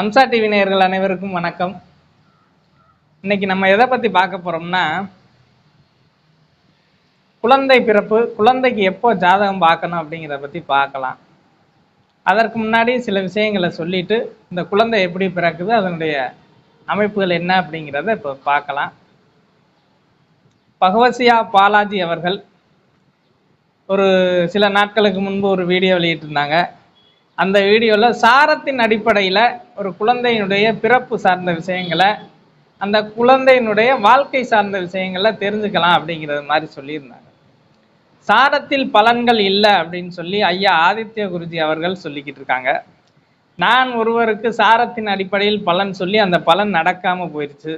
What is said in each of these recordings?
Amsa TV நேயர்கள் அனைவருக்கும் வணக்கம். இன்னைக்கு நம்ம எதை பத்தி பார்க்க போறோம்னா குழந்தை பிறப்பு குழந்தைக்கு எப்போ ஜாதகம் பார்க்கணும் அப்படிங்கிறத பத்தி பார்க்கலாம். அதற்கு முன்னாடி சில விஷயங்களை சொல்லிட்டு இந்த குழந்தை எப்படி பிறக்குது அதனுடைய அமைப்புகள் என்ன அப்படிங்கிறத இப்போ பார்க்கலாம். பகவசியா பாலாஜி அவர்கள் ஒரு சில நாட்களுக்கு முன்பு ஒரு வீடியோ வெளியிட்டிருந்தாங்க. அந்த வீடியோவில் சாரத்தின் அடிப்படையில் ஒரு குழந்தையினுடைய பிறப்பு சார்ந்த விஷயங்களை அந்த குழந்தையினுடைய வாழ்க்கை சார்ந்த விஷயங்களை தெரிஞ்சுக்கலாம் அப்படிங்கிறது மாதிரி சொல்லியிருந்தாங்க. சாரத்தில் பலன்கள் இல்லை அப்படின்னு சொல்லி ஐயா ஆதித்ய குருஜி அவர்கள் சொல்லிக்கிட்டு இருக்காங்க. நான் ஒருவருக்கு சாரத்தின் அடிப்படையில் பலன் சொல்லி அந்த பலன் நடக்காமல் போயிடுச்சு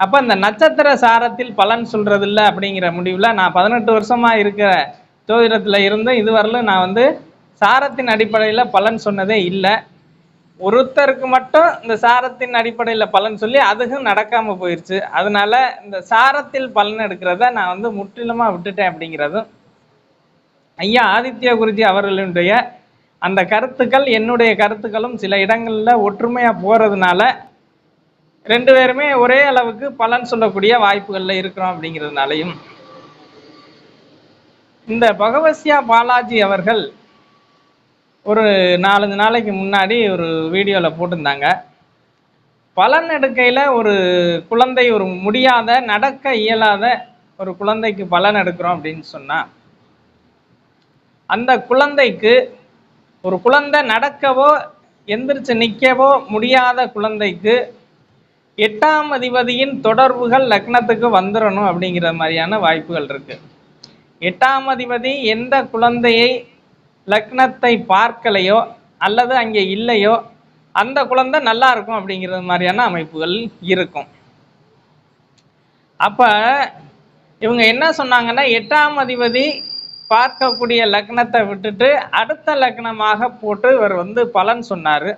அப்போ இந்த நட்சத்திர சாரத்தில் பலன் சொல்கிறது இல்லை அப்படிங்கிற முடிவில் நான் பதினெட்டு வருஷமாக இருக்கிற ஜோதிடத்தில் இருந்து இதுவரையிலும் நான் வந்து சாரத்தின் அடிப்படையில் பலன் சொன்னதே இல்லை. ஒருத்தருக்கு மட்டும் இந்த சாரத்தின் அடிப்படையில் பலன் சொல்லி அதுவும் நடக்காமல் போயிடுச்சு அதனால இந்த சாரத்தில் பலன் எடுக்கிறத நான் வந்து முற்றிலுமா விட்டுட்டேன் அப்படிங்கிறதும் ஐயா ஆதித்ய குருஜி அவர்களுடைய அந்த கருத்துக்கள் என்னுடைய கருத்துக்களும் சில இடங்களில் ஒற்றுமையாக போகிறதுனால ரெண்டு பேருமே ஒரே அளவுக்கு பலன் சொல்லக்கூடிய வாய்ப்புகளில் இருக்கிறோம் அப்படிங்கிறதுனாலையும். இந்த பகவசியா பாலாஜி அவர்கள் ஒரு நாலஞ்சு நாளைக்கு முன்னாடி ஒரு வீடியோவில் போட்டிருந்தாங்க. பலன் எடுக்கையில் ஒரு குழந்தை ஒரு முடியாத நடக்க இயலாத ஒரு குழந்தைக்கு பலன் எடுக்கிறோம் அப்படின்னு சொன்னால் அந்த குழந்தைக்கு ஒரு குழந்தை நடக்கவோ எந்திரிச்சு நிற்கவோ முடியாத குழந்தைக்கு எட்டாம் அதிபதியின் தொடர்புகள் லக்னத்துக்கு வந்துடணும் அப்படிங்கிற மாதிரியான வாய்ப்புகள் இருக்குது எட்டாம் அதிபதி எந்த குழந்தையை லக்னத்தை பார்க்கலையோ அல்லது அங்கே இல்லையோ அந்த குழந்தை நல்லா இருக்கும் அப்படிங்கிறது மாதிரியான அமைப்புகள் இருக்கும். அப்போ இவங்க என்ன சொன்னாங்கன்னா எட்டாம் அதிபதி பார்க்கக்கூடிய லக்னத்தை விட்டுட்டு அடுத்த லக்னமாக போட்டு இவர் வந்து பலன் சொன்னார்.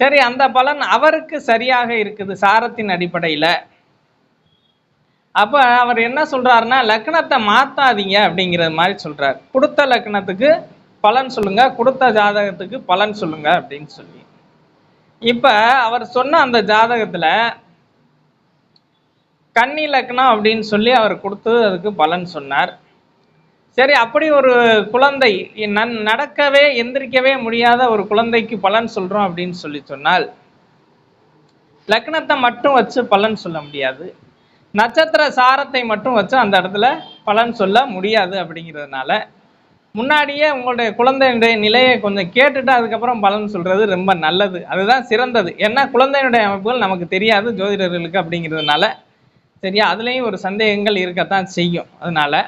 சரி அந்த பலன் அவருக்கு சரியாக இருக்குது சாரத்தின் அடிப்படையில். அப்போ அவர் என்ன சொல்கிறாருன்னா லக்னத்தை மாற்றாதீங்க அப்படிங்கிற மாதிரி சொல்கிறார் கொடுத்த லக்னத்துக்கு பலன் சொல்லுங்க கொடுத்த ஜாதகத்துக்கு பலன் சொல்லுங்க அப்படின்னு சொல்லி. இப்போ அவர் சொன்ன அந்த ஜாதகத்தில் கன்னி லக்னம் அப்படின்னு சொல்லி அவர் கொடுத்து அதுக்கு பலன் சொன்னார். சரி அப்படி ஒரு குழந்தை நன் நடக்கவே எந்திரிக்கவே முடியாத ஒரு குழந்தைக்கு பலன் சொல்கிறோம் அப்படின்னு சொல்லி சொன்னால் லக்னத்தை மட்டும் வச்சு பலன் சொல்ல முடியாது. நட்சத்திர சாரத்தை மட்டும் வச்சு அந்த இடத்துல பலன் சொல்ல முடியாது அப்படிங்கிறதுனால முன்னாடியே உங்களுடைய குழந்தையினுடைய நிலையை கொஞ்சம் கேட்டுட்டு அதுக்கப்புறம் பலன் சொல்கிறது ரொம்ப நல்லது. அதுதான் சிறந்தது. ஏன்னா குழந்தையினுடைய அமைப்புகள் நமக்கு தெரியாது ஜோதிடர்களுக்கு அப்படிங்கிறதுனால. சரியா? அதுலேயும் ஒரு சந்தேகங்கள் இருக்கத்தான் செய்யும். அதனால்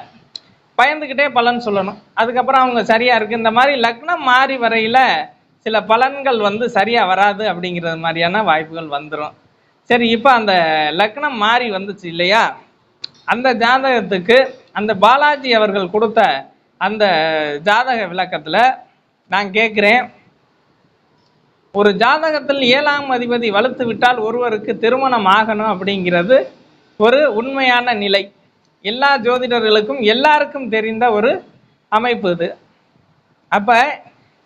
பயந்துக்கிட்டே பலன் சொல்லணும். அதுக்கப்புறம் அவங்க சரியாக இருக்குது இந்த மாதிரி லக்னம் மாறி வரையில் சில பலன்கள் வந்து சரியாக வராது அப்படிங்கிறது மாதிரியான வாய்ப்புகள் வந்துடும் சரி இப்போ அந்த லக்னம் மாறி வந்துச்சு இல்லையா? அந்த ஜாதகத்துக்கு அந்த பாலாஜி அவர்கள் கொடுத்த அந்த ஜாதக விளக்கத்தில் நான் கேட்குறேன் ஒரு ஜாதகத்தில் ஏழாம் அதிபதி வலுத்து விட்டால் ஒருவருக்கு திருமணம் ஆகணும் அப்படிங்கிறது ஒரு உண்மையான நிலை. எல்லா ஜோதிடர்களுக்கும் எல்லாருக்கும் தெரிந்த ஒரு அமைப்பு இது. அப்போ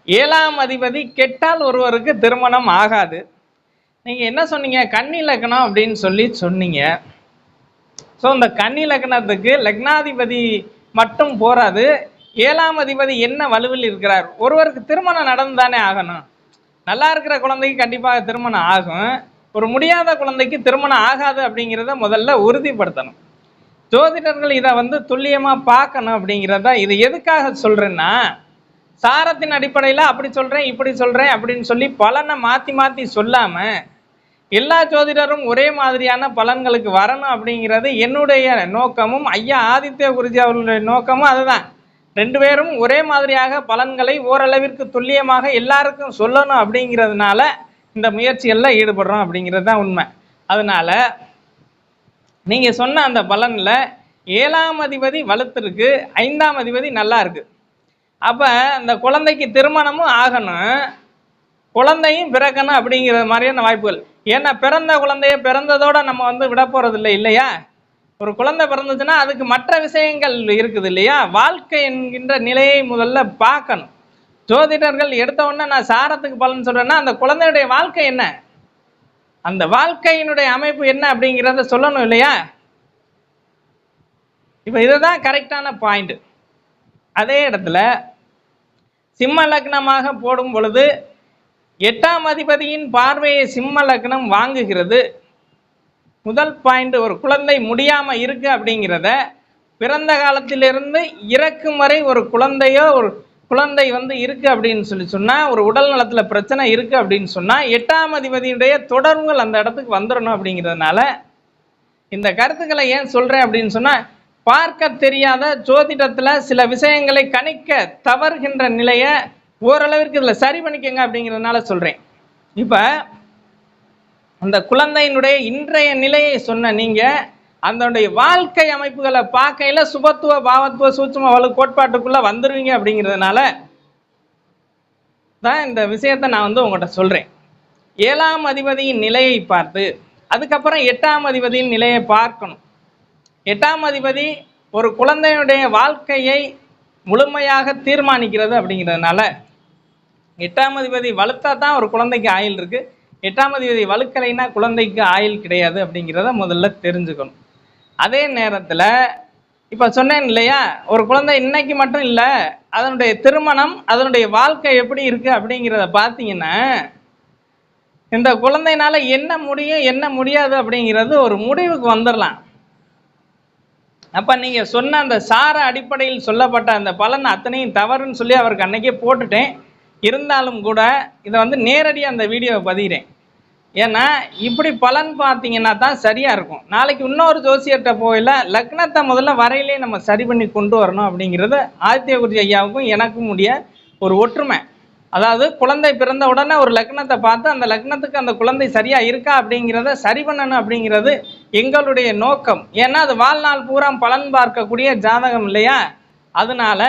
ஏழாம் அதிபதி கெட்டால் ஒருவருக்கு திருமணம் ஆகாது. நீங்க என்ன சொன்னீங்க? கன்னி லக்னம் அப்படின்னு சொல்லி சொன்னீங்க. ஸோ இந்த கன்னி லக்னத்துக்கு லக்னாதிபதி மட்டும் போறாது ஏழாம் அதிபதி என்ன வலுவில் இருக்கிறார்? ஒருவருக்கு திருமணம் நடந்துதானே ஆகணும். நல்லா இருக்கிற குழந்தைக்கு கண்டிப்பாக திருமணம் ஆகும். ஒரு முடியாத குழந்தைக்கு திருமணம் ஆகாது அப்படிங்கிறத முதல்ல உறுதிப்படுத்தணும். ஜோதிடர்கள் இதை வந்து துல்லியமாக பார்க்கணும் அப்படிங்கிறத இது எதுக்காக சொல்றேன்னா சாரத்தின் அடிப்படையில் அப்படி சொல்கிறேன் இப்படி சொல்கிறேன் அப்படின்னு சொல்லி பலனை மாற்றி மாற்றி சொல்லாமல் எல்லா ஜோதிடரும் ஒரே மாதிரியான பலன்களுக்கு வரணும் அப்படிங்கிறது என்னுடைய நோக்கமும் ஐயா ஆதித்ய குருஜி அவர்களுடைய நோக்கமும் அதுதான். ரெண்டு பேரும் ஒரே மாதிரியாக பலன்களை ஓரளவிற்கு துல்லியமாக எல்லாருக்கும் சொல்லணும் அப்படிங்கிறதுனால இந்த முயற்சிகளில் ஈடுபடுறோம் அப்படிங்கிறது தான் உண்மை. அதனால நீங்கள் சொன்ன அந்த பலனில் ஏழாம் அதிபதி வலுத்திருக்கு ஐந்தாம் அதிபதி நல்லா இருக்கு. அப்போ அந்த குழந்தைக்கு திருமணமும் ஆகணும் குழந்தையும் பிறக்கணும் அப்படிங்கிற மாதிரியான வாய்ப்புகள். ஏன்னா பிறந்த குழந்தைய பிறந்ததோட நம்ம வந்து விட போறது இல்லை இல்லையா? ஒரு குழந்தை பிறந்துச்சுன்னா அதுக்கு மற்ற விஷயங்கள் இருக்குது இல்லையா? வாழ்க்கை என்கின்ற நிலையை முதல்ல பார்க்கணும். ஜோதிடர்கள் எடுத்த உடனே நான் சாரத்துக்கு பலன் சொல்றேன்னா அந்த குழந்தையுடைய வாழ்க்கை என்ன? அந்த வாழ்க்கையினுடைய அமைப்பு என்ன அப்படிங்கிறத சொல்லணும் இல்லையா? இப்போ இதுதான் கரெக்டான பாயிண்ட். அதே இடத்துல சிம்ம லக்னமாக போடும் பொழுது எட்டாம் அதிபதியின் பார்வையை சிம்ம லக்னம் வாங்குகிறது. முதல் பாயிண்ட் ஒரு குழந்தை முடியாமல் இருக்கு அப்படிங்கிறத பிறந்த காலத்திலிருந்து இறக்கும் வரை ஒரு குழந்தையோ ஒரு குழந்தை வந்து இருக்கு அப்படின்னு சொல்லி சொன்னால் ஒரு உடல் நலத்தில் பிரச்சனை இருக்கு அப்படின்னு சொன்னால் எட்டாம் அதிபதியுடைய தொடர்புகள் அந்த இடத்துக்கு வந்துடணும் அப்படிங்கிறதுனால இந்த கருத்துக்களை ஏன் சொல்கிறேன் அப்படின்னு சொன்னால் பார்க்க தெரியாத ஜோதிடத்தில் சில விஷயங்களை கணிக்க தவறுகின்ற நிலையை ஓரளவிற்கு இதில் சரி பண்ணிக்கங்க அப்படிங்கிறதுனால சொல்கிறேன் இப்போ அந்த குழந்தையினுடைய இன்றைய நிலையை சொன்ன நீங்கள் அதனுடைய வாழ்க்கை அமைப்புகளை பார்க்கையில் சுபத்துவ பாவத்துவ சூட்சும வலு கோட்பாட்டுக்குள்ளே வந்துருவீங்க அப்படிங்கிறதுனால தான் இந்த விஷயத்தை நான் வந்து உங்கள்கிட்ட சொல்கிறேன் ஏழாம் அதிபதியின் நிலையை பார்த்து அதுக்கப்புறம் எட்டாம் அதிபதியின் நிலையை பார்க்கணும். எட்டாம் அதிபதி ஒரு குழந்தையுடைய வாழ்க்கையை முழுமையாக தீர்மானிக்கிறது அப்படிங்கிறதுனால எட்டாம் அதிபதி வலுத்தா தான் ஒரு குழந்தைக்கு ஆயுள் இருக்குது எட்டாம் அதிபதி வலுக்கலைன்னா குழந்தைக்கு ஆயில் கிடையாது அப்படிங்கிறத முதல்ல தெரிஞ்சுக்கணும். அதே நேரத்தில் இப்போ சொன்னேன் இல்லையா ஒரு குழந்தை இன்னைக்கு மட்டும் இல்லை அதனுடைய திருமணம் அதனுடைய வாழ்க்கை எப்படி இருக்கு அப்படிங்கிறத பார்த்தீங்கன்னா இந்த குழந்தைனால என்ன முடியும் என்ன முடியாது அப்படிங்கிறது ஒரு முடிவுக்கு வந்துடலாம் அப்போ நீங்கள் சொன்ன அந்த சார அடிப்படையில் சொல்லப்பட்ட அந்த பலன் அத்தனையும் தவறுன்னு சொல்லி அவருக்கு அன்னைக்கே போட்டுட்டேன். இருந்தாலும் கூட இதை வந்து நேரடியாக அந்த வீடியோவை பதிகிறேன். ஏன்னா இப்படி பலன் பார்த்தீங்கன்னா தான் சரியாக இருக்கும். நாளைக்கு இன்னொரு ஜோசியர்கிட்ட போயில லக்னத்தை முதல்ல வரையிலே நம்ம சரி பண்ணி கொண்டு வரணும் அப்படிங்கிறது ஆதித்ய குருஜி ஐயாவுக்கும் எனக்கும் உடைய ஒரு ஒற்றுமை. அதாவது குழந்தை பிறந்த உடனே ஒரு லக்னத்தை பார்த்து அந்த லக்னத்துக்கு அந்த குழந்தை சரியாக இருக்கா அப்படிங்கிறத சரி பண்ணணும் அப்படிங்கிறது எங்களுடைய நோக்கம். ஏன்னா அது வாழ்நாள் பூரா பலன் பார்க்கக்கூடிய ஜாதகம் இல்லையா? அதனால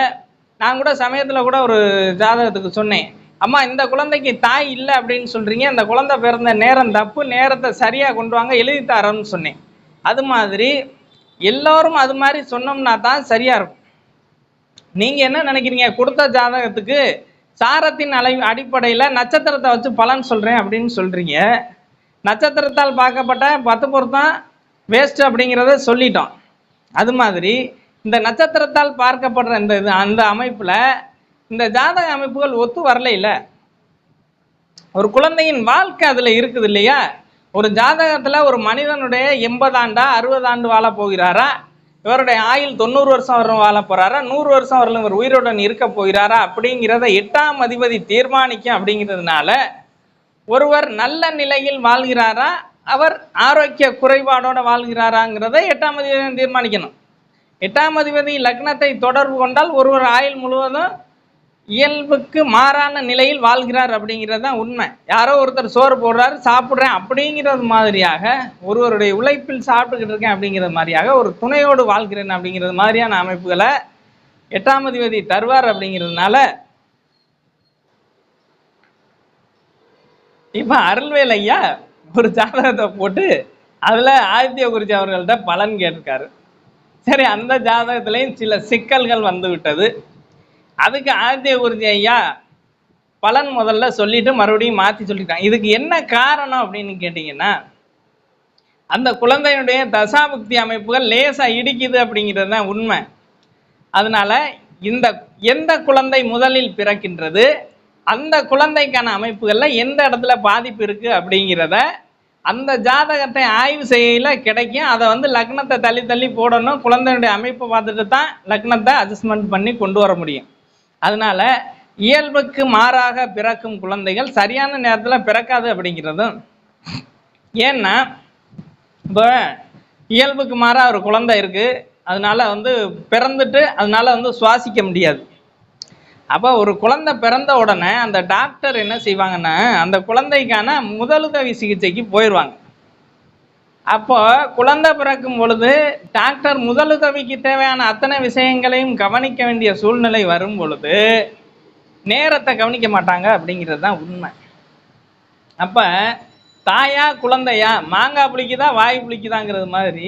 நான் கூட சமயத்தில் கூட ஒரு ஜாதகத்துக்கு சொன்னேன். அம்மா இந்த குழந்தைக்கு தாய் இல்லை அப்படின்னு சொல்கிறீங்க அந்த குழந்தை பிறந்த நேரம் தப்பு நேரத்தை சரியாக கொண்டு வாங்க எழுதி தரேன்னு சொன்னேன். அது மாதிரி எல்லோரும் அது மாதிரி சொன்னோம்னா தான் சரியாக இருக்கும். நீங்கள் என்ன நினைக்கிறீங்க? கொடுத்த ஜாதகத்துக்கு சாரத்தின் அலை அடிப்படையில் நட்சத்திரத்தை வச்சு பலன் சொல்கிறேன் அப்படின்னு சொல்கிறீங்க நட்சத்திரத்தால் பார்க்கப்பட்ட பத்து பொருத்தம் வேஸ்ட் அப்படிங்கிறத சொல்லிட்டோம். அது மாதிரி இந்த நட்சத்திரத்தால் பார்க்கப்படுற இந்த இது அந்த அமைப்பில் இந்த ஜாதக அமைப்புகள் ஒத்து வரல இல்லை ஒரு குழந்தையின் வாழ்க்கை அதில் இருக்குது இல்லையா? ஒரு ஜாதகத்தில் ஒரு மனிதனுடைய எண்பது ஆண்டா அறுபது ஆண்டு வாழ போகிறாரா? இவருடைய ஆயுள் தொண்ணூறு வருஷம் வரும் வாழ போகிறாரா நூறு வருஷம் வரலும் இவர் உயிருடன் இருக்க போகிறாரா? அப்படிங்கிறத எட்டாம் அதிபதி தீர்மானிக்கும் அப்படிங்கிறதுனால ஒருவர் நல்ல நிலையில் வாழ்கிறாரா? அவர் ஆரோக்கிய குறைபாடோட வாழ்கிறாராங்கிறத எட்டாம் அதிபதி தீர்மானிக்கணும். எட்டாம் அதிபதி லக்னத்தை தொடர்பு கொண்டால் ஒருவர் ஆயுள் முழுவதும் இயல்புக்கு மாறான நிலையில் வாழ்கிறார் அப்படிங்கிறது தான் உண்மை. யாரோ ஒருத்தர் சோறு போடுறாரு சாப்பிட்றேன் அப்படிங்கிறது மாதிரியாக ஒருவருடைய உழைப்பில் சாப்பிட்டுக்கிட்டு இருக்கேன் அப்படிங்கிறது மாதிரியாக ஒரு துணையோடு வாழ்கிறேன் அப்படிங்கிறது மாதிரியான அமைப்புகளை எட்டாம் அதிபதி தருவார் அப்படிங்கிறதுனால இப்போ அருள்வேலையா ஒரு ஜாதகத்தை போட்டு அதில் ஆதித்ய குருஜி அவர்கள்ட்ட பலன் கேட்டிருக்காரு. சரி அந்த ஜாதகத்திலையும் சில சிக்கல்கள் வந்து விட்டது. அதுக்கு ஆதித்ய குருஜி ஐயா பலன் முதல்ல சொல்லிட்டு மறுபடியும் மாற்றி சொல்லிட்டாங்க. இதுக்கு என்ன காரணம் அப்படின்னு கேட்டிங்கன்னா அந்த குழந்தையினுடைய தசாபுக்தி அமைப்புகள் லேசாக இடிக்குது அப்படிங்கிறது தான் உண்மை. அதனால இந்த எந்த குழந்தை முதலில் பிறக்கின்றது அந்த குழந்தைக்கான அமைப்புகளில் எந்த இடத்துல பாதிப்பு இருக்கு அப்படிங்கிறத அந்த ஜாதகத்தை ஆய்வு செய்யல கிடைக்கும். அதை வந்து லக்னத்தை தள்ளி தள்ளி போடணும். குழந்தையுடைய அமைப்பை பார்த்துட்டு தான் லக்னத்தை அட்ஜஸ்ட்மெண்ட் பண்ணி கொண்டு வர முடியும். அதனால இயல்புக்கு மாறாக பிறக்கும் குழந்தைகள் சரியான நேரத்தில் பிறக்காது அப்படிங்கிறதும். ஏன்னா இப்போ இயல்புக்கு மாறாக ஒரு குழந்தை இருக்குது அதனால வந்து பிறந்துட்டு அதனால வந்து சுவாசிக்க முடியாது. அப்போ ஒரு குழந்தை பிறந்த உடனே அந்த டாக்டர் என்ன செய்வாங்கன்னா அந்த குழந்தைக்கான முதலுதவி சிகிச்சைக்கு போயிடுவாங்க அப்போ குழந்தை பிறக்கும் பொழுது டாக்டர் முதலுதவிக்கு தேவையான அத்தனை விஷயங்களையும் கவனிக்க வேண்டிய சூழ்நிலை வரும் பொழுது நேரத்தை கவனிக்க மாட்டாங்க அப்படிங்கிறது தான் உண்மை. அப்போ தாயா குழந்தையா மாங்காய் புளிக்குதா வாய் புளிக்குதாங்கிறது மாதிரி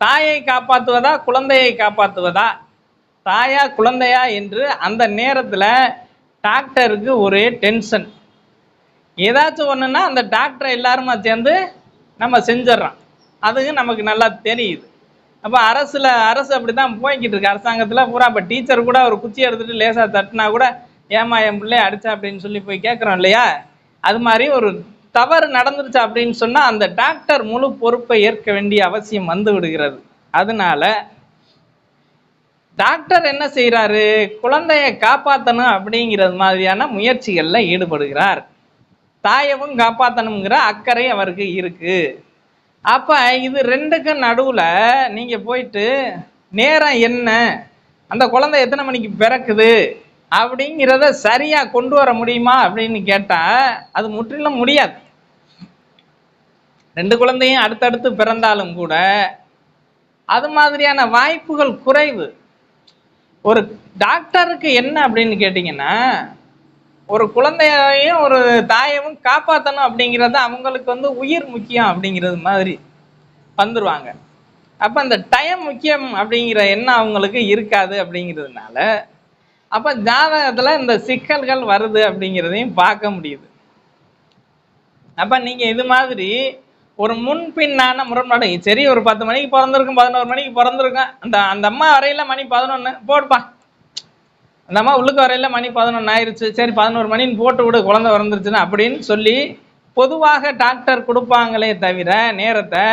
தாயை காப்பாற்றுவதா குழந்தையை காப்பாற்றுவதா தாயா குழந்தையா என்று அந்த நேரத்தில் டாக்டருக்கு ஒரே டென்ஷன். ஏதாச்சும் ஒன்றுன்னா அந்த டாக்டரை எல்லாருமா சேர்ந்து நம்ம செஞ்சிடறோம். அதுக்கு நமக்கு நல்லா தெரியுது. அப்போ அரசில் அரசு அப்படி தான் போய்கிட்டு இருக்கு. அரசாங்கத்தில் பூரா இப்போ டீச்சர் கூட ஒரு குச்சி எடுத்துகிட்டு லேசாக தட்டினா கூட ஏமா என் பிள்ளைய அடிச்சா அப்படின்னு சொல்லி போய் கேட்குறோம் இல்லையா? அது மாதிரி ஒரு தவறு நடந்துருச்சு அப்படின்னு சொன்னால் அந்த டாக்டர் முழு பொறுப்பை ஏற்க வேண்டிய அவசியம் வந்து விடுகிறது. அதனால டாக்டர் என்ன செய்கிறாரு குழந்தைய காப்பாற்றணும் அப்படிங்கிறது மாதிரியான முயற்சிகளில் ஈடுபடுகிறார். தாயவும் காப்பாற்றணுங்கிற அக்கறை அவருக்கு இருக்குது அப்போ இது ரெண்டுக்கும் நடுவில் நீங்கள் போயிட்டு நேரம் என்ன? அந்த குழந்தை எத்தனை மணிக்கு பிறக்குது? அப்படிங்கிறத சரியாக கொண்டு வர முடியுமா? அப்படின்னு கேட்டால் அது முற்றிலும் முடியாது. ரெண்டு குழந்தையும் அடுத்தடுத்து பிறந்தாலும் கூட அது மாதிரியான வாய்ப்புகள் குறைவு. ஒரு டாக்டருக்கு என்ன அப்படின்னு கேட்டிங்கன்னா ஒரு குழந்தையையும் ஒரு தாயையும் காப்பாற்றணும் அப்படிங்கிறது அவங்களுக்கு வந்து உயிர் முக்கியம் அப்படிங்கிறது மாதிரி வந்துடுவாங்க அப்போ அந்த டைம் முக்கியம் அப்படிங்கிற எண்ணம் அவங்களுக்கு இருக்காது அப்படிங்கிறதுனால அப்போ ஜாதகத்தில் இந்த சிக்கல்கள் வருது அப்படிங்கிறதையும் பார்க்க முடியுது. அப்போ நீங்கள் இது மாதிரி ஒரு முன்பின்னான முரண்பாடு. சரி ஒரு பத்து மணிக்கு பிறந்திருக்கும் பதினோரு மணிக்கு பிறந்திருக்கும். அந்த அந்த அம்மா வரையில மணி பதினொன்று போடுப்பா. அந்த அம்மா உள்ளுக்கு வரையில மணி பதினொன்று ஆயிடுச்சு சரி பதினோரு மணின்னு போட்டு விடு குழந்தை பிறந்துருச்சுன்னு அப்படின்னு சொல்லி பொதுவாக டாக்டர் கொடுப்பாங்களே தவிர நேரத்தை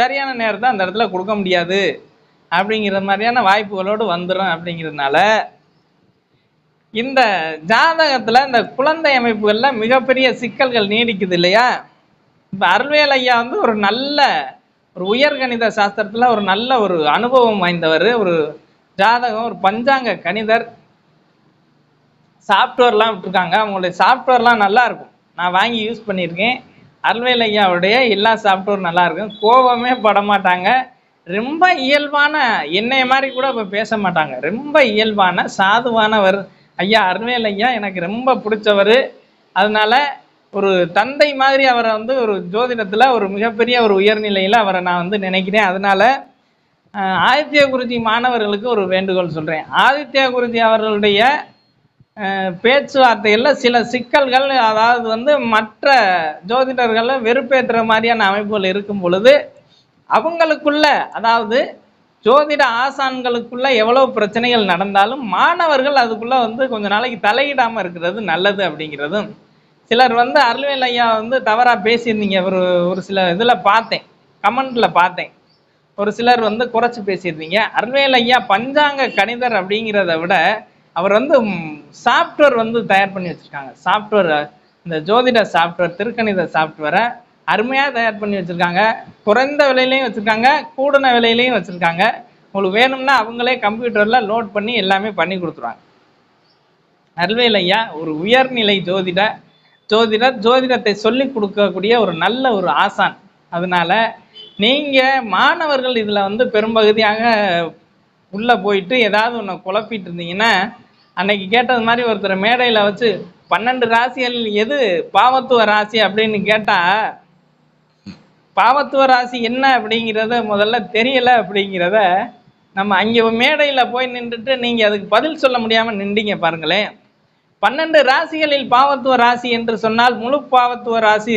சரியான நேரத்தை அந்த இடத்துல கொடுக்க முடியாது. அப்படிங்கிற மாதிரியான வாய்ப்புகளோடு வந்துடும் அப்படிங்கிறதுனால இந்த ஜாதகத்தில் இந்த குழந்தை அமைப்புகளில் மிகப்பெரிய சிக்கல்கள் நீடிக்குது இல்லையா? இப்போ அருள்வேல் ஐயா வந்து ஒரு நல்ல ஒரு உயர்கணித சாஸ்திரத்தில் ஒரு நல்ல ஒரு அனுபவம் வாய்ந்தவர். ஒரு ஜாதகம் ஒரு பஞ்சாங்க கணிதர். சாஃப்ட்வேர்லாம் விட்டுருக்காங்க. அவங்களுடைய சாஃப்ட்வேர்லாம் நல்லா இருக்கும் நான் வாங்கி யூஸ் பண்ணியிருக்கேன். அருள்வேல் ஐயாவுடைய எல்லா சாஃப்ட்வேர் நல்லா இருக்கும் கோபமே பட மாட்டாங்க ரொம்ப இயல்பான என்னைய மாதிரி கூட இப்போ பேச மாட்டாங்க. ரொம்ப இயல்பான சாதுவானவர் ஐயா. அருள்வேல் ஐயா எனக்கு ரொம்ப பிடிச்சவர். அதனால ஒரு தந்தை மாதிரி அவரை வந்து ஒரு ஜோதிடத்தில் ஒரு மிகப்பெரிய ஒரு உயர்நிலையில் அவரை நான் வந்து நினைக்கிறேன். அதனால் ஆதித்ய குருஜி மாணவர்களுக்கு ஒரு வேண்டுகோள் சொல்கிறேன் ஆதித்ய குருஜி அவர்களுடைய பேச்சுவார்த்தையில் பேச்சுவார்த்தைகளில் சில சிக்கல்கள் அதாவது வந்து மற்ற ஜோதிடர்களை வெறுப்பேற்றுற மாதிரியான அமைப்புகள் இருக்கும் பொழுது அவங்களுக்குள்ள அதாவது ஜோதிட ஆசான்களுக்குள்ள எவ்வளோ பிரச்சனைகள் நடந்தாலும் மாணவர்கள் அதுக்குள்ளே வந்து கொஞ்ச நாளைக்கு தலையிடாமல் இருக்கிறது நல்லது அப்படிங்கிறதும் சிலர் வந்து அருள்வேல் ஐயா வந்து தவறா பேசியிருந்தீங்க. ஒரு ஒரு சில இதில் பார்த்தேன். கமெண்ட்ல பார்த்தேன். ஒரு சிலர் வந்து குறைச்சி பேசியிருந்தீங்க. அருள்வேல் ஐயா பஞ்சாங்க கணிதர் அப்படிங்கிறத விட அவர் வந்து சாஃப்ட்வேர் வந்து தயார் பண்ணி வச்சிருக்காங்க. சாஃப்ட்வேர் இந்த ஜோதிட சாஃப்ட்வேர் திருக்கணித சாஃப்ட்வேரை அருமையாக தயார் பண்ணி வச்சிருக்காங்க. குறைந்த விலையிலையும் வச்சிருக்காங்க. கூடின விலையிலையும் வச்சிருக்காங்க. உங்களுக்கு வேணும்னா அவங்களே கம்ப்யூட்டரில் லோட் பண்ணி எல்லாமே பண்ணி கொடுத்துருவாங்க. அருள்வேல் ஐயா ஒரு உயர்நிலை ஜோதிட ஜோதிடர் ஜோதிடத்தை சொல்லி கொடுக்கக்கூடிய ஒரு நல்ல ஒரு ஆசான். அதனால நீங்கள் மாணவர்கள் இதில் வந்து பெரும்பகுதியாக உள்ளே போயிட்டு ஏதாவது ஒன்று குழப்பிட்டு இருந்தீங்கன்னா அன்னைக்கு கேட்டது மாதிரி ஒருத்தர் மேடையில் வச்சு பன்னெண்டு ராசிகள் எது பாவத்துவ ராசி அப்படின்னு கேட்டா பாவத்துவ ராசி என்ன அப்படிங்கிறத முதல்ல தெரியலை அப்படிங்கிறத நம்ம அங்கே மேடையில் போய் நின்றுட்டு நீங்கள் அதுக்கு பதில் சொல்ல முடியாமல் நின்றீங்க பாருங்களேன். பன்னெண்டு ராசிகளில் பாவத்துவ ராசி என்று சொன்னால் முழு பாவத்துவ ராசி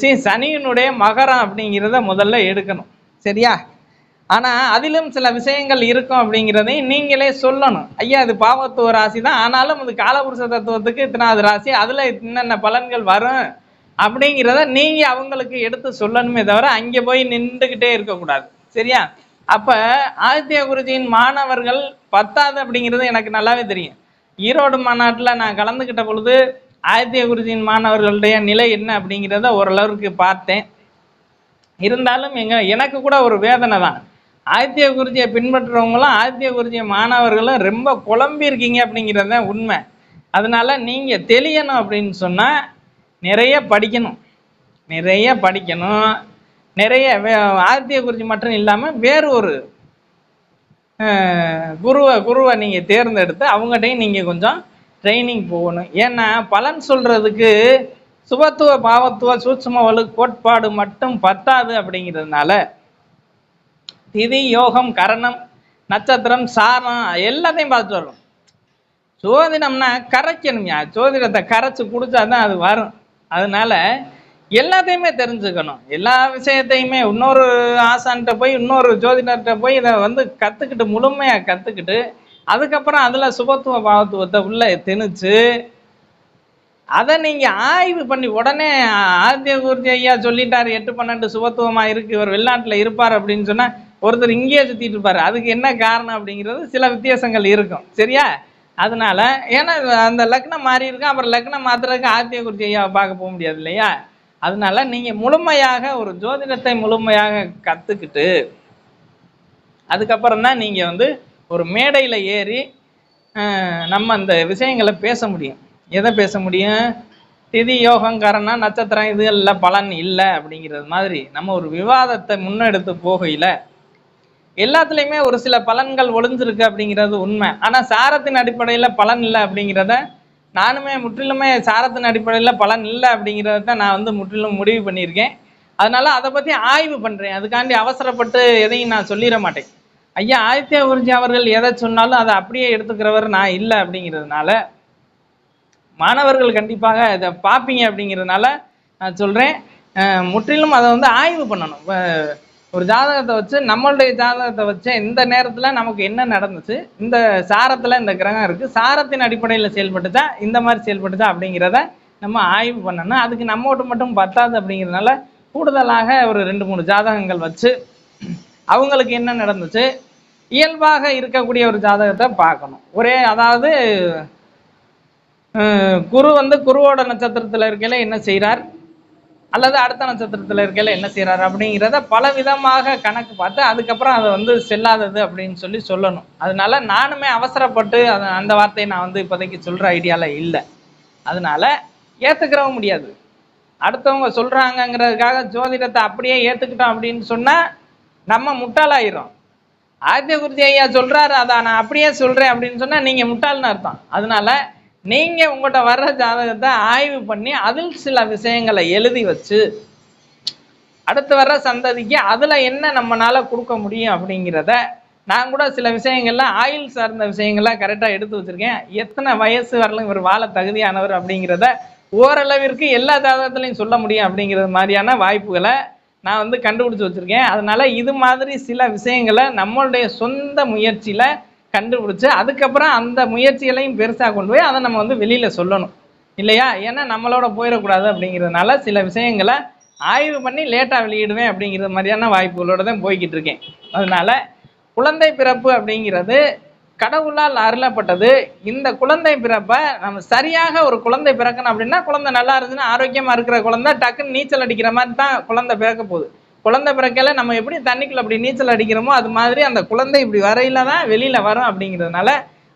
சி சனியினுடைய மகரம் அப்படிங்கிறத முதல்ல எடுக்கணும். சரியா? ஆனால் அதிலும் சில விஷயங்கள் இருக்கும் அப்படிங்கிறதையும் நீங்களே சொல்லணும். ஐயா அது பாவத்துவ ராசி தான். ஆனாலும் அது காலபுருஷ தத்துவத்துக்கு இத்தனாவது ராசி அதில் என்னென்ன பலன்கள் வரும் அப்படிங்கிறத நீங்கள் அவங்களுக்கு எடுத்து சொல்லணுமே தவிர அங்கே போய் நின்றுக்கிட்டே இருக்கக்கூடாது. சரியா? அப்போ ஆதித்ய குருஜியின் மாணவர்கள் பத்தாது அப்படிங்கிறது எனக்கு நல்லாவே தெரியும். ஈரோடு மாநாட்டில் நான் கலந்துக்கிட்ட பொழுது ஆதித்ய குருஜியின் மாணவர்களுடைய நிலை என்ன அப்படிங்கிறத ஓரளவுக்கு பார்த்தேன். இருந்தாலும் எங்க எனக்கு கூட ஒரு வேதனை தான். ஆதித்ய குருஜியை பின்பற்றுறவங்களும் ஆதித்ய குருஜிய மாணவர்களும் ரொம்ப குழம்பி இருக்கீங்க அப்படிங்கிறது தான் உண்மை. அதனால நீங்கள் தெளியணும் அப்படின்னு சொன்னால் நிறைய படிக்கணும். நிறைய படிக்கணும். நிறைய வே- ஆதித்ய குருஜி மட்டும் இல்லாமல் வேறு ஒரு குருவை குருவை நீங்கள் தேர்ந்தெடுத்து அவங்ககிட்டையும் நீங்கள் கொஞ்சம் ட்ரைனிங் போகணும். ஏன்னா பலன் சொல்கிறதுக்கு சுபத்துவ பாவத்துவ சூட்சும வலு கோட்பாடு மட்டும் பத்தாது அப்படிங்கிறதுனால திதி யோகம் கரணம் நட்சத்திரம் சாரம் எல்லாத்தையும் பார்த்துட்டு வரணும். ஜோதிடம்னா கரைக்கணும்யா. சோதிடத்தை கரைச்சு குடிச்சா தான் அது வரும். அதனால எல்லாத்தையுமே தெரிஞ்சுக்கணும். எல்லா விஷயத்தையுமே இன்னொரு ஆசான்கிட்ட போய் இன்னொரு ஜோதிடர்கிட்ட போய் இதை வந்து கற்றுக்கிட்டு முழுமையாக கற்றுக்கிட்டு அதுக்கப்புறம் அதில் சுபத்துவ பாவத்துவத்தை உள்ளே திணிச்சு அதை நீங்கள் ஆய்வு பண்ணி உடனே ஆதித்ய குருஜி ஐயா சொல்லிட்டார் எட்டு பன்னெண்டு சுபத்துவமாக இருக்குது இவர் வெளிநாட்டில் இருப்பார் அப்படின்னு சொன்னால் ஒருத்தர் இங்கேயே சுற்றிட்டு இருப்பார். அதுக்கு என்ன காரணம் அப்படிங்கிறது சில வித்தியாசங்கள் இருக்கும். சரியா? அதனால ஏன்னா அந்த லக்னம் மாறி இருக்கும் அப்புறம் லக்னம் மாத்துறதுக்கு ஆதித்ய குருஜி ஐயாவை பார்க்க போக முடியாது இல்லையா? அதனால நீங்கள் முழுமையாக ஒரு ஜோதிடத்தை முழுமையாக கற்றுக்கிட்டு அதுக்கப்புறம் தான் நீங்கள் வந்து ஒரு மேடையில் ஏறி நம்ம அந்த விஷயங்களை பேச முடியும். எதை பேச முடியும்? திதி யோகம் காரணம் நட்சத்திரம் இது எல்லாம் பலன் இல்லை அப்படிங்கிறது மாதிரி நம்ம ஒரு விவாதத்தை முன்னெடுத்து போகையில் எல்லாத்துலேயுமே ஒரு சில பலன்கள் ஒளிஞ்சிருக்கு அப்படிங்கிறது உண்மை. ஆனால் சாரத்தின் அடிப்படையில் பலன் இல்லை அப்படிங்கிறத நானுமே முற்றிலுமே சாரத்தின் அடிப்படையில் பலன் இல்லை அப்படிங்கிறத தான் நான் வந்து முற்றிலும் முடிவு பண்ணியிருக்கேன். அதனால அதை பற்றி ஆய்வு பண்ணுறேன் அதுக்காண்டி அவசரப்பட்டு எதையும் நான் சொல்லிட மாட்டேன். ஐயா ஆதித்ய குருஜி அவர்கள் எதை சொன்னாலும் அதை அப்படியே எடுத்துக்கிறவர் நான் இல்லை அப்படிங்கிறதுனால மாணவர்கள் கண்டிப்பாக இதை பார்ப்பீங்க அப்படிங்கிறதுனால நான் சொல்கிறேன் முற்றிலும் அதை வந்து ஆய்வு பண்ணணும். ஒரு ஜாதகத்தை வச்சு நம்மளுடைய ஜாதகத்தை வச்சு இந்த நேரத்தில் நமக்கு என்ன நடந்துச்சு? இந்த சாரத்தில் இந்த கிரகம் இருக்குது சாரத்தின் அடிப்படையில் செயல்பட்டுச்சா? இந்த மாதிரி செயல்பட்டுச்சா? அப்படிங்கிறத நம்ம ஆய்வு பண்ணணும். அதுக்கு நம்மோட்டு மட்டும் பத்தாது அப்படிங்கிறதுனால கூடுதலாக ஒரு ரெண்டு மூணு ஜாதகங்கள் வச்சு அவங்களுக்கு என்ன நடந்துச்சு? இயல்பாக இருக்கக்கூடிய ஒரு ஜாதகத்தை பார்க்கணும். ஒரே அதாவது குரு வந்து குருவோட நட்சத்திரத்தில் இருக்கையில் என்ன செய்கிறார் அல்லது அடுத்த நட்சத்திரத்தில் இருக்கையில் என்ன செய்கிறாரு அப்படிங்கிறத பல விதமாக கணக்கு பார்த்து அதுக்கப்புறம் அதை வந்து செல்லாதது அப்படின்னு சொல்லி சொல்லணும். அதனால நானுமே அவசரப்பட்டு அதை அந்த வார்த்தையை நான் வந்து இப்போதைக்கு சொல்கிற ஐடியாவில் இல்லை. அதனால ஏற்றுக்கிறவும் முடியாது. அடுத்தவங்க சொல்கிறாங்கங்கிறதுக்காக ஜோதிடத்தை அப்படியே ஏற்றுக்கிட்டோம் அப்படின்னு சொன்னால் நம்ம முட்டாளாயிரும். ஆதித்ய குருஜி ஐயா சொல்கிறாரு அதை நான் அப்படியே சொல்கிறேன் அப்படின்னு சொன்னால் நீங்கள் முட்டாள்னு அர்த்தம். அதனால நீங்கள் உங்கள்கிட்ட வர்ற ஜாதகத்தை ஆய்வு பண்ணி அதில் சில விஷயங்களை எழுதி வச்சு அடுத்து வர்ற சந்ததிக்கு அதில் என்ன நம்மளால் கொடுக்க முடியும் அப்படிங்கிறத நான் கூட சில விஷயங்கள்லாம் ஆயில் சார்ந்த விஷயங்கள்லாம் கரெக்டாக எடுத்து வச்சுருக்கேன். எத்தனை வயசு வரலும் இவர் வாழ தகுதியானவர் அப்படிங்கிறத ஓரளவிற்கு எல்லா ஜாதகத்துலையும் சொல்ல முடியும் அப்படிங்கிறது மாதிரியான வாய்ப்புகளை நான் வந்து கண்டுபிடிச்சி வச்சுருக்கேன். அதனால் இது மாதிரி சில விஷயங்களை நம்மளுடைய சொந்த முயற்சியில் கண்டுபிடிச்சு அதுக்கப்புறம் அந்த முயற்சிகளையும் பெருசாக கொண்டு போய் அதை நம்ம வந்து வெளியில் சொல்லணும். இல்லையா? ஏன்னா நம்மளோட போயிடக்கூடாது அப்படிங்கிறதுனால சில விஷயங்களை ஆய்வு பண்ணி லேட்டாக வெளியிடுவேன் அப்படிங்கிறது மாதிரியான வாய்ப்புகளோட தான் போய்கிட்டு இருக்கேன். அதனால குழந்தை பிறப்பு அப்படிங்கிறது கடவுளால் அருளப்பட்டது. இந்த குழந்தை பிறப்பை நம்ம சரியாக ஒரு குழந்தை பிறக்கணும் அப்படின்னா குழந்தை நல்லா இருந்துச்சுன்னா ஆரோக்கியமாக இருக்கிற குழந்தை டக்குன்னு நீச்சல் அடிக்கிற மாதிரி தான் குழந்தை பிறக்க போகுது. குழந்தை பிறக்கல நம்ம எப்படி தண்ணிக்குள்ள அப்படி நீச்சல் அடிக்கிறோமோ அது மாதிரி அந்த குழந்தை இப்படி வரையில தான் வெளியில வரும் அப்படிங்கிறதுனால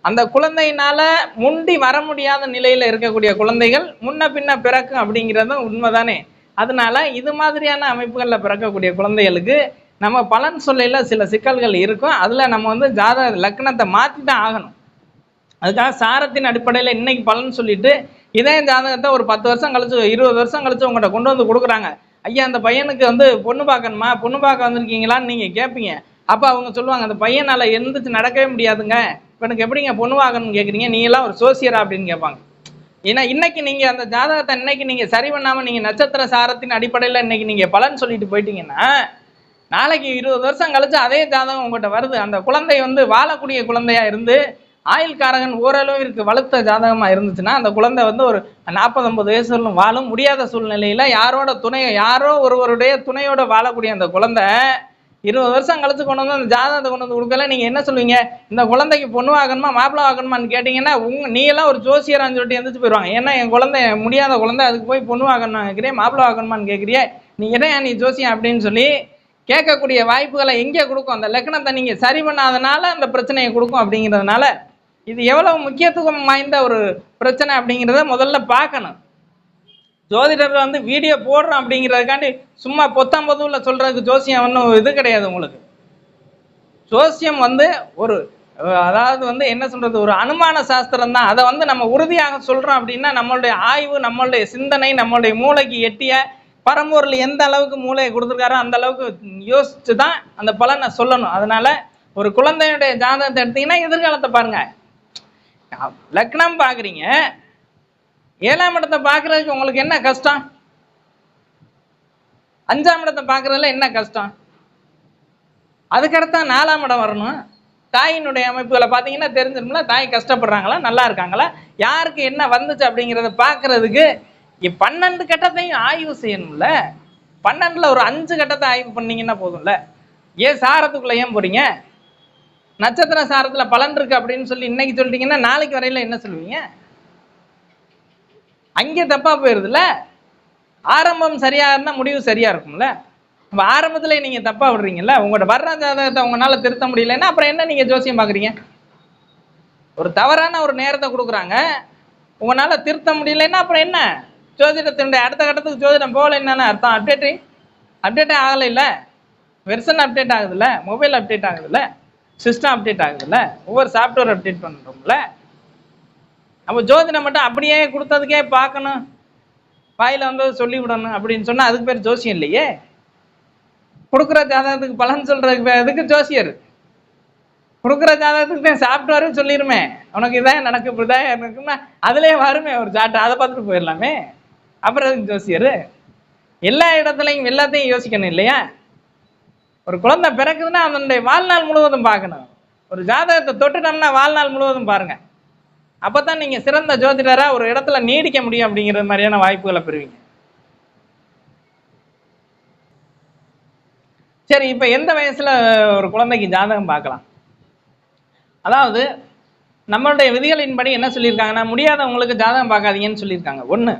அந்த குழந்தையினால முண்டி வர முடியாத நிலையில இருக்கக்கூடிய குழந்தைகள் முன்ன பின்ன பிறக்கும் அப்படிங்கிறதும் உண்மைதானே. அதனால இது மாதிரியான அமைப்புகளில் பிறக்கக்கூடிய குழந்தைகளுக்கு நம்ம பலன் சொல்லையில் சில சிக்கல்கள் இருக்கும். அதில் நம்ம வந்து ஜாதக லக்னத்தை மாற்றி தான் ஆகணும். அதுக்காக சாரத்தின் அடிப்படையில் இன்னைக்கு பலன் சொல்லிட்டு இதே ஜாதகத்தை ஒரு பத்து வருஷம் கழிச்சு இருபது வருஷம் கழிச்சு உங்கள்கிட்ட கொண்டு வந்து கொடுக்குறாங்க. ஐயா அந்த பையனுக்கு வந்து பொண்ணு பார்க்கணுமா? பொண்ணு பார்க்க வந்திருக்கீங்களான்னு நீங்கள் கேட்பீங்க அப்போ அவங்க சொல்லுவாங்க அந்த பையனால் எழுந்துச்சு நடக்கவே முடியாதுங்க. இப்போ எனக்கு எப்படிங்க பொண்ணு வாங்கணும்னு கேட்குறீங்க நீங்களாம் ஒரு சோசியரா? அப்படின்னு கேட்பாங்க ஏன்னா இன்னைக்கு நீங்கள் அந்த ஜாதகத்தை இன்னைக்கு நீங்கள் சரி பண்ணாமல் நீங்கள் நட்சத்திர சாரத்தின் அடிப்படையில் இன்னைக்கு நீங்கள் பலன் சொல்லிட்டு போயிட்டீங்கன்னா நாளைக்கு இருபது வருஷம் கழிச்சு அதே ஜாதகம் உங்கள்கிட்ட வருது. அந்த குழந்தை வந்து வாழக்கூடிய குழந்தையா இருந்து ஆயுள்காரகன் ஓரளவிற்கு வளர்த்த ஜாதகமாக இருந்துச்சுன்னா அந்த குழந்தை வந்து ஒரு நாற்பது ஐம்பது வயசு வாழும் முடியாத சூழ்நிலையில் யாரோட துணையை யாரோ ஒருவருடைய துணையோட வாழக்கூடிய அந்த குழந்தை இருபது வருஷம் கழிச்சு கொண்டு வந்து அந்த ஜாதகத்தை கொண்டு வந்து கொடுக்கல. நீங்கள் என்ன சொல்லுவீங்க இந்த குழந்தைக்கு பொண்ணு ஆகணுமா மாப்பிள்ளை ஆகணுமான்னு கேட்டிங்கன்னா உங்க நீங்களாம் ஒரு ஜோசியரான்னு சொல்லிட்டு எந்திரிச்சு போயிடுவாங்க ஏன்னா என் குழந்தை முடியாத குழந்தை அதுக்கு போய் பொண்ணு ஆகணும் கேட்குறியே மாப்பிள்ளை ஆகணுமான்னு கேட்குறியே நீ என்ன நீ ஜோசியம் அப்படின்னு சொல்லி கேட்கக்கூடிய வாய்ப்புகளை எங்கே கொடுக்கும்? அந்த லக்னத்தை நீங்கள் சரி பண்ணாதனால அந்த பிரச்சனையை கொடுக்கும் அப்படிங்கிறதுனால இது எவ்வளவு முக்கியத்துவம் வாய்ந்த ஒரு பிரச்சனை அப்படிங்கிறத முதல்ல பார்க்கணும். ஜோதிடர் வந்து வீடியோ போடுறோம் அப்படிங்கிறதுக்காண்டி சும்மா பொத்தாம் பொதுவில் சொல்கிறதுக்கு ஜோசியம் ஒன்றும் இது கிடையாது உங்களுக்கு. ஜோசியம் வந்து ஒரு அதாவது வந்து என்ன சொல்கிறது ஒரு அனுமான சாஸ்திரம் தான் அதை வந்து நம்ம உறுதியாக சொல்கிறோம் அப்படின்னா நம்மளுடைய ஆய்வு நம்மளுடைய சிந்தனை நம்மளுடைய மூளைக்கு எட்டிய பரம்பொருள் எந்த அளவுக்கு மூளையை கொடுத்துருக்காரோ அந்த அளவுக்கு யோசித்து தான் அந்த பலனை சொல்லணும். அதனால் ஒரு குழந்தையுடைய ஜாதகத்தை எடுத்தீங்கன்னா எதிர்காலத்தை பாருங்கள் லக்னம் பார்க்குறீங்க. ஏழாம் இடத்தை பார்க்குறதுக்கு உங்களுக்கு என்ன கஷ்டம்? அஞ்சாம் இடத்தை பார்க்குறதுல என்ன கஷ்டம்? அதுக்கடுத்தா நாலாம் இடம் வரணும். தாயினுடைய அமைப்புகளை பார்த்தீங்கன்னா தெரிஞ்சிரும்ல தாய் கஷ்டப்படுறாங்களா நல்லா இருக்காங்களா? யாருக்கு என்ன வந்துச்சு அப்படிங்கிறத பார்க்கறதுக்கு பன்னெண்டு கட்டத்தையும் ஆய்வு செய்யணும்ல. பன்னெண்டில் ஒரு அஞ்சு கட்டத்தை ஆய்வு பண்ணீங்கன்னா போதும்ல. ஏன் சாரத்துக்குள்ளே ஏன் போகிறீங்க நட்சத்திர சாரத்தில் பலன் இருக்கு அப்படின்னு சொல்லி இன்னைக்கு சொல்லிட்டீங்கன்னா நாளைக்கு வரையில என்ன சொல்லுவீங்க? அங்கே தப்பா போயிடுதுல்ல ஆரம்பம் சரியா இருந்தால் முடிவு சரியா இருக்கும்ல? அப்ப ஆரம்பத்துல நீங்க தப்பா விடுறீங்கல்ல? உங்களோட வர்ற ஜாதகத்தை உங்களால திருத்த முடியலன்னா அப்புறம் என்ன நீங்க ஜோசியம் பாக்குறீங்க? ஒரு தவறான ஒரு நேரத்தை கொடுக்குறாங்க. உங்களால திருத்த முடியலன்னா அப்புறம் என்ன? ஜோதிடத்தினுடைய அடுத்த கட்டத்துக்கு ஜோதிடம் போகல என்னன்னு அர்த்தம்? அப்டேட்டு அப்டேட்டே ஆகலை இல்லை வெர்சன் அப்டேட் ஆகுதுல்ல? மொபைல் அப்டேட் ஆகுதுல்ல? சிஸ்டம் அப்டேட் ஆகுதுல்ல? ஒவ்வொரு சாஃப்ட்வேர் அப்டேட் பண்ணுறோம்ல நம்ம ஜோதிடம் மட்டும் அப்படியே கொடுத்ததுக்கே பார்க்கணும். வாயில் வந்து சொல்லி விடணும் அப்படின்னு சொன்னால் அதுக்கு பேர் ஜோசியம் இல்லையே? கொடுக்குற ஜாதகத்துக்கு பலன் சொல்கிறதுக்கு பேர் எதுக்கு ஜோசியர். கொடுக்குற ஜாதகத்துக்கு தான் சாப்பிட்டாரு சொல்லிடுமே உனக்கு இதான் எனக்கு இப்படிதான் எனக்குன்னா அதுலேயே வருமே ஒரு சாட்டு அதை பார்த்துட்டு போயிடலாமே. அப்புறம் எதுக்கு ஜோசியர்? எல்லா இடத்துலையும் எல்லாத்தையும் யோசிக்கணும் இல்லையா? ஒரு குழந்தை பிறக்குதுன்னா அதனுடைய வாழ்நாள் முழுவதும் பார்க்கணும். ஒரு ஜாதகத்தை தொட்டுட்டோம்னா வாழ்நாள் முழுவதும் பாருங்க. அப்பதான் நீங்கள் சிறந்த ஜோதிடராக ஒரு இடத்துல நீடிக்க முடியும் அப்படிங்கிற மாதிரியான வாய்ப்புகளை பெறுவீங்க. சரி இப்போ எந்த வயசில் ஒரு குழந்தைக்கு ஜாதகம் பார்க்கலாம்? அதாவது நம்மளுடைய விதிகளின்படி என்ன சொல்லியிருக்காங்கன்னா முடியாதவங்களுக்கு ஜாதகம் பார்க்காதீங்கன்னு சொல்லியிருக்காங்க. ஒன்று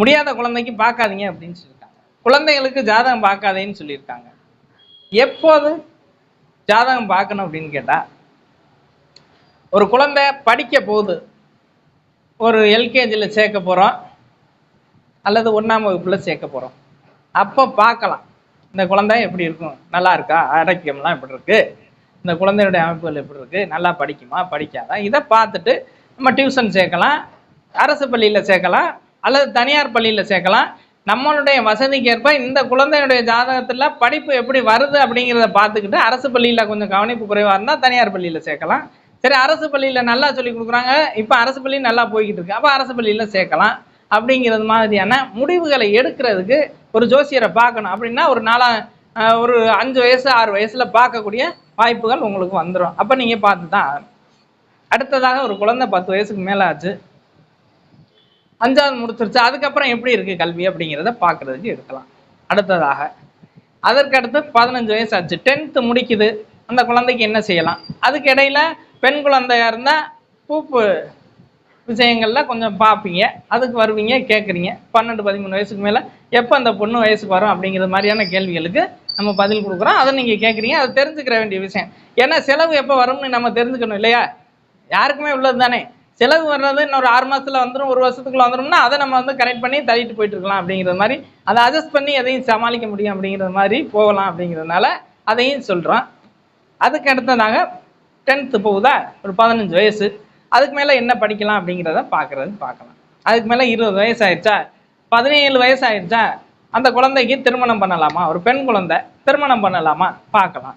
முடியாத குழந்தைக்கு பார்க்காதீங்க அப்படின்னு சொல்லியிருக்காங்க. குழந்தைகளுக்கு ஜாதகம் பார்க்காதேன்னு சொல்லியிருக்காங்க. எப்போது ஜாதகம் பார்க்கணும் அப்படின்னு கேட்டா ஒரு குழந்தை படிக்க போகுது. ஒரு எல்கேஜியில் சேர்க்க போகிறோம் அல்லது ஒன்றாம் வகுப்பில் சேர்க்க போகிறோம் அப்போ பார்க்கலாம். இந்த குழந்தை எப்படி இருக்கும்? நல்லா இருக்கா? ஆரோக்கியம்லாம் எப்படி இருக்கு? இந்த குழந்தையுடைய அமைப்புகள் எப்படி இருக்கு? நல்லா படிக்குமா? படிக்காதா? இதை பார்த்துட்டு நம்ம டியூஷன் சேர்க்கலாம். அரசு பள்ளியில் சேர்க்கலாம். அல்லது தனியார் பள்ளியில் சேர்க்கலாம். நம்மளுடைய வசதிக்கேற்ப இந்த குழந்தையுடைய ஜாதகத்தில் படிப்பு எப்படி வருது அப்படிங்கிறத பார்த்துக்கிட்டு அரசு பள்ளியில் கொஞ்சம் கவனிப்பு குறைவாக இருந்தால் தனியார் பள்ளியில் சேர்க்கலாம். சரி அரசு பள்ளியில் நல்லா சொல்லி கொடுக்குறாங்க. இப்போ அரசு பள்ளி நல்லா போய்கிட்டு இருக்கு. அப்போ அரசு பள்ளியில் சேர்க்கலாம். அப்படிங்கிறது மாதிரியான முடிவுகளை எடுக்கிறதுக்கு ஒரு ஜோசியரை பார்க்கணும். அப்படின்னா ஒரு நாலா ஒரு அஞ்சு வயசு ஆறு வயசில் பார்க்கக்கூடிய வாய்ப்புகள் உங்களுக்கு வந்துடும் அப்போ நீங்கள் பார்த்து தான் அடுத்ததாக ஒரு குழந்தை பத்து வயசுக்கு மேலே ஆச்சு அஞ்சாவது முடிச்சிருச்சு. அதுக்கப்புறம் எப்படி இருக்கு கல்வி அப்படிங்கிறத பார்க்கறதுக்கு எடுக்கலாம். அடுத்ததாக அதற்கு அடுத்து பதினஞ்சு வயசு ஆச்சு டென்த்து முடிக்குது. அந்த குழந்தைக்கு என்ன செய்யலாம்? அதுக்கு இடையில பெண் குழந்தையாக இருந்தால் பூப்பு விஷயங்களில் கொஞ்சம் பார்ப்பீங்க. அதுக்கு வருவீங்க கேட்குறீங்க பன்னெண்டு பதிமூணு வயசுக்கு மேலே எப்போ அந்த பொண்ணு வயசுக்கு வரும் அப்படிங்கிற மாதிரியான கேள்விகளுக்கு நம்ம பதில் கொடுக்குறோம். அதை நீங்கள் கேட்குறீங்க அதை தெரிஞ்சுக்கிற வேண்டிய விஷயம். ஏன்னா செலவு எப்போ வரும்னு நம்ம தெரிஞ்சுக்கணும் இல்லையா? யாருக்குமே உள்ளது தானே. செலவு வர்றது இன்னொரு ஆறு மாதத்தில் வந்துடும் ஒரு வருஷத்துக்குள்ள வந்துடும்னா அதை நம்ம வந்து கரெக்ட் பண்ணி தள்ளிட்டு போயிட்டு இருக்கலாம் அப்படிங்கிறது மாதிரி அதை அட்ஜஸ்ட் பண்ணி எதையும் சமாளிக்க முடியும் அப்படிங்கிறது மாதிரி போகலாம் அப்படிங்கிறதுனால அதையும் சொல்கிறோம் அதுக்கு அடுத்ததாக டென்த்து போகுதா? ஒரு பதினஞ்சு வயசு. அதுக்கு மேலே என்ன படிக்கலாம் அப்படிங்கிறத பார்க்குறது பார்க்கலாம். அதுக்கு மேலே இருபது வயசு ஆயிடுச்சா? பதினேழு வயசு ஆயிடுச்சா? அந்த குழந்தைக்கு திருமணம் பண்ணலாமா? ஒரு பெண் குழந்தை திருமணம் பண்ணலாமா? பார்க்கலாம்.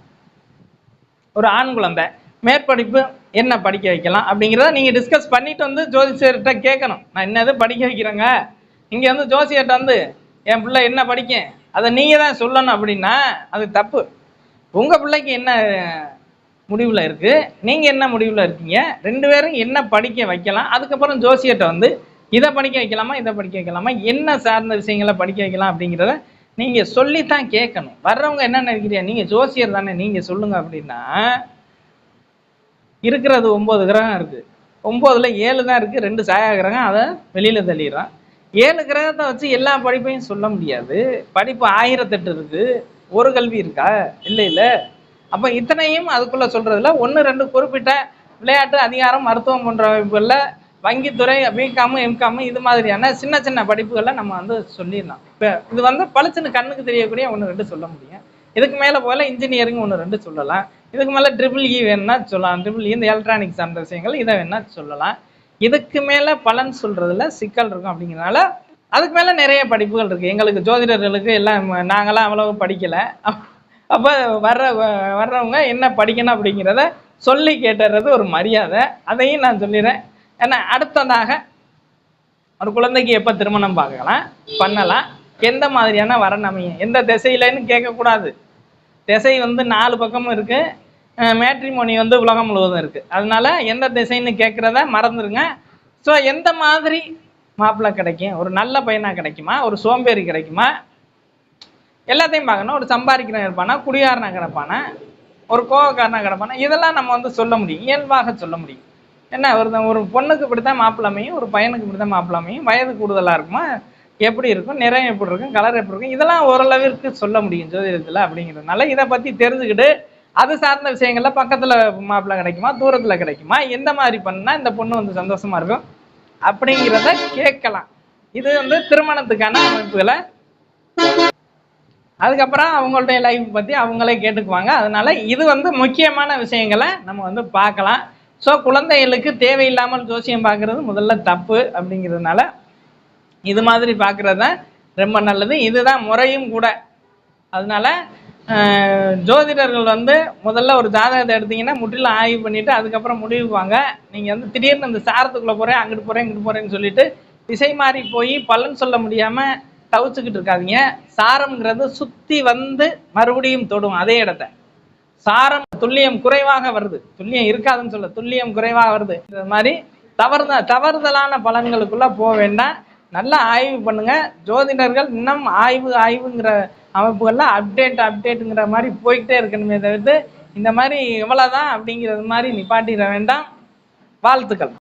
ஒரு ஆண் குழந்தை மேற்படிப்பு என்ன படிக்க வைக்கலாம் அப்படிங்கிறத நீங்கள் டிஸ்கஸ் பண்ணிட்டு வந்து ஜோசியர்கிட்ட கேட்கணும். நான் என்னது படிக்க வைக்கிறேங்க? இங்கே வந்து ஜோசியர்கிட்ட வந்து என் பிள்ளை என்ன படிக்க? அதை நீங்கள் தான் சொல்லணும் அப்படின்னா அது தப்பு. உங்கள் பிள்ளைக்கு என்ன முடிவில் இருக்குது நீங்கள் என்ன முடிவில் இருக்கீங்க? ரெண்டு பேரும் என்ன படிக்க வைக்கலாம்? அதுக்கப்புறம் ஜோசியர்கிட்ட வந்து இதை படிக்க வைக்கலாமா? இதை படிக்க வைக்கலாமா? என்ன சார்ந்த விஷயங்களை படிக்க வைக்கலாம்? அப்படிங்கிறத நீங்கள் சொல்லித்தான் கேட்கணும். வர்றவங்க என்ன நினைக்கிறீங்க நீங்கள் ஜோசியர் தானே நீங்கள் சொல்லுங்கள் அப்படின்னா இருக்கிறது ஒம்பது கிரகம் இருக்குது ஒம்போதில் ஏழு தான் இருக்குது ரெண்டு சாயா கிரகம் அதை வெளியில் தள்ளிடுறான். ஏழு கிரகத்தை வச்சு எல்லா படிப்பையும் சொல்ல முடியாது. படிப்பு ஆயிரத்தெட்டு இருக்குது ஒரு கல்வி இருக்கா? இல்லை இல்லை. அப்போ இத்தனையும் அதுக்குள்ளே சொல்கிறதுல ஒன்று ரெண்டு குறிப்பிட்ட விளையாட்டு அதிகாரம் மருத்துவம் போன்ற அமைப்புகளில் வங்கித்துறை பிகாமு எம்காமு இது மாதிரியான சின்ன சின்ன படிப்புகளை நம்ம வந்து சொல்லிடலாம். இப்போ இது வந்து பளிச்சுன்னு கண்ணுக்கு தெரியக்கூடிய ஒன்று ரெண்டு சொல்ல முடியும். இதுக்கு மேலே போல இன்ஜினியரிங் ஒன்று ரெண்டு சொல்லலாம். இதுக்கு மேலே ட்ரிபிள் இ வேணும்னா சொல்லலாம். ட்ரிபிள் இ e இந்த எலக்ட்ரானிக்ஸ் சார்ந்த விஷயங்கள் இதை வேணா சொல்லலாம். இதுக்கு மேலே பலன் சொல்கிறதுல சிக்கல் இருக்கும் அப்படிங்கிறனால அதுக்கு மேலே நிறைய படிப்புகள் இருக்குது எங்களுக்கு ஜோதிடர்களுக்கு எல்லாம் நாங்களாம் அவ்வளவு படிக்கலை. அப்போ வர்ற வ- வர்றவங்க என்ன படிக்கணும் அப்படிங்கிறத சொல்லி கேட்டுறது ஒரு மரியாதை. அதையும் நான் சொல்லிடுறேன். ஏன்னா அடுத்ததாக ஒரு குழந்தைக்கு எப்போ திருமணம் பார்க்கலாம் பண்ணலாம். எந்த மாதிரியான வரன் அமையும்? எந்த திசையிலன்னு கேட்கக்கூடாது. திசை வந்து நாலு பக்கமும் இருக்குது மேட்ரிமோனி வந்து உலகம் முழுவதும் இருக்குது அதனால எந்த திசைன்னு கேட்குறத மறந்துடுங்க ஸோ எந்த மாதிரி மாப்பிள்ளை கிடைக்கும்? ஒரு நல்ல பையனாக கிடைக்குமா? ஒரு சோம்பேறி கிடைக்குமா? எல்லாத்தையும் பார்க்கணும். ஒரு சம்பாதிக்கிறவன் இருப்பானா? குடியாரனா கிடப்பானா? ஒரு கோவக்காரனாக கிடப்பானா? இதெல்லாம் நம்ம வந்து சொல்ல முடியும். இயல்பாக சொல்ல முடியும். என்ன ஒரு ஒரு பொண்ணுக்கு இப்படி தான் மாப்பிள்ளமையும் ஒரு பையனுக்கு இப்படி தான் மாப்பிள்ளமையும் வயது கூடுதலாக இருக்குமா? எப்படி இருக்கும்? நிறம் எப்படி இருக்கும்? கலர் எப்படி இருக்கும்? இதெல்லாம் ஓரளவிற்கு சொல்ல முடியும் ஜோதிடத்தில் அப்படிங்கிறதுனால இதை பற்றி தெரிஞ்சுக்கிட்டு அது சார்ந்த விஷயங்கள்ல பக்கத்துல மாப்பிள்ளை கிடைக்குமா? தூரத்துல கிடைக்குமா? எந்த மாதிரி பண்ணா இந்த பொண்ணு வந்து சந்தோஷமா இருக்கும்? அப்படிங்கிறத கேட்கலாம். இது வந்து திருமணத்துக்கான அமைப்புகளை அதுக்கப்புறம் அவங்களுடைய லைஃப் பற்றி அவங்களே கேட்டுக்குவாங்க. அதனால இது வந்து முக்கியமான விஷயங்களை நம்ம வந்து பார்க்கலாம். ஸோ குழந்தைகளுக்கு தேவையில்லாமல் ஜோசியம் பார்க்குறது முதல்ல தப்பு அப்படிங்கிறதுனால இது மாதிரி பார்க்குறது தான் ரொம்ப நல்லது. இதுதான் முறையும் கூட. அதனால ஜோதிடர்கள் வந்து முதல்ல ஒரு ஜாதகத்தை எடுத்தீங்கன்னா முற்றிலும் ஆய்வு பண்ணிவிட்டு அதுக்கப்புறம் முடிவுப்பாங்க நீங்கள் வந்து திடீர்னு இந்த சாரத்துக்குள்ளே போகிறேன் அங்கிட்டு போகிறேன் இங்கிட்டு போகிறேன்னு சொல்லிட்டு திசை மாறி போய் பலன் சொல்ல முடியாமல் தவிச்சுக்கிட்டு இருக்காதீங்க. சாரம்ங்கிறது சுற்றி வந்து மறுபடியும் தொடும் அதே இடத்த. சாரம் துல்லியம் குறைவாக வருது. துல்லியம் இருக்காதுன்னு சொல்ல துல்லியம் குறைவாக வருது. இந்த மாதிரி தவறுத தவறுதலான பலன்களுக்குள்ளே போக வேண்டாம். நல்லா ஆய்வு பண்ணுங்க. ஜோதிடர்கள் இன்னும் ஆய்வு ஆய்வுங்கிற அமைப்புகள்லாம் அப்டேட் அப்டேட்டுங்கிற மாதிரி போய்கிட்டே இருக்கணுமே தவிர்த்து இந்த மாதிரி இவ்வளவுதான் அப்படிங்கிறது மாதிரி நிப்பாட்டிட வேண்டாம். வாழ்த்துக்கள்.